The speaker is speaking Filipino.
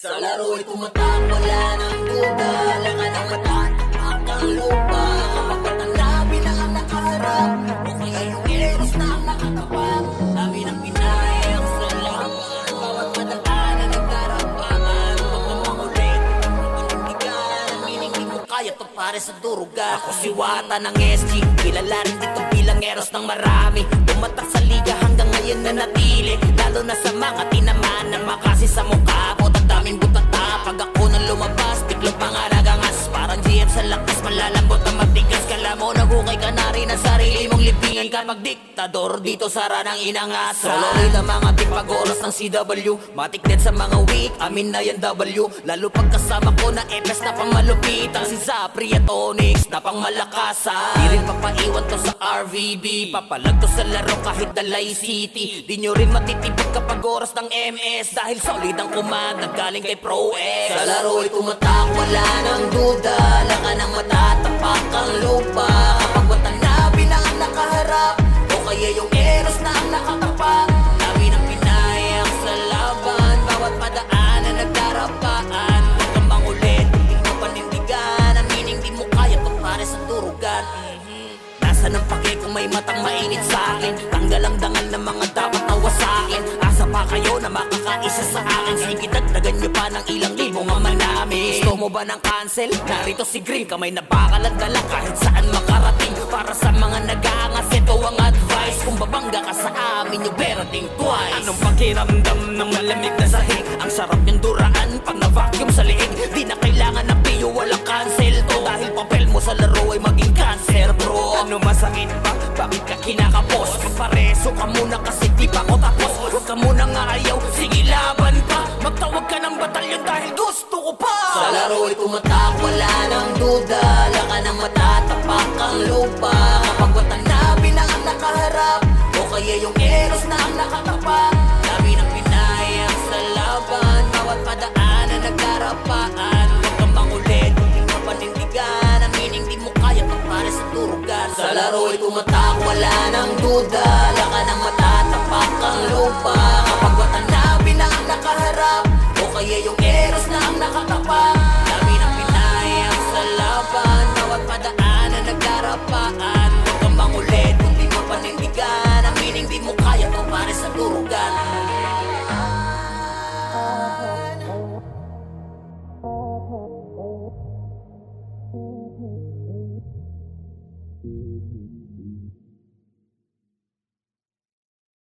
Sa laro'y tumatak, wala nang duda. Lakan ang mata, akang lupa. Kapag matanda, bilang nakaharap. O kaya yung eros na ang nakatapat Dami ng Pinay ang salamat. Bawat madaan na nagkarapangan Huwag kang mangulit, panindigan Ang mining di mo kaya to pare sa durugan Ako si Wata ng SG Kilala rin dito bilang eros ng marami. Tumatak sa liga hanggang ngayon na natili Lalo na sa mga sa lakas Malalambot na matigas Kala mo nagukay ka na rin ang sarili mong libingan. Kapag diktador dito sa ranang inangas Solo rin ang mga tipagoros ng CW Matik din sa mga weak Amin na yan W. Lalo pag kasama ko na FS na pang malupitan Si Zapri at Onyx na pang malakasan Di rin papaiwan to sa RVB Papalag to sa laro kahit Dalay City. Di nyo rin matitibig kapag oras ng MS Dahil solid ang kumanda galing kay Pro X Sa laro'y tumatak wala nang duda Laka ng mata tapak ang lupa. Kapag matanda bilang ang nakaharap O kaya yung eros na ang nakatapak Dami ng pinayang sa laban Bawat padaan na nagdarapaan. Huwag kang mangulit, hindi mo panindigan Amining di mo kaya to pare sa turugan. Nasaan ang pake kung may matang mainit sa akin. Tanggal ang dangal ng mga dapat nawa sa akin Asa pa kayo na makakaisa sa akin Sige dagdagan nyo pa ng ilang libong ama namin Gusto mo ba ng cancel? Narito si Green Kamay na bakal at dala kahit saan makarating Para sa mga nag-aangas ito ang advice Kung babangga ka sa amin better think twice Anong pakiramdam ng malamig na sahig? Ang sarap yung duraan pag na-vacuum sa liig Di na kailangan ng piyo walang cancel to Dahil papel mo sa laro ay maging cancer bro Ano masakit ba? Bakit ka kinakapos? Papareso ka muna kasi di pa ko pa. Sa laro'y tumatak, wala nang duda. Laka ng mata, tapak ang lupa. Kapag matanda, bilang ang nakaharap O kaya yung eros na ang nakatapak Dami ng pinayang sa laban Bawat padaan na nagkarapaan Huwag kang mangulit, hindi mo panindigan. Amining di mo kaya to pare sa turugan. Sa laro'y tumatak, nakakatapa Dami ng pinayang sa laban Bawat padaan na nagdarapaan Huwag kang mangulit kung di mo panindigan. Amining di mo kaya kumpare sa durugan.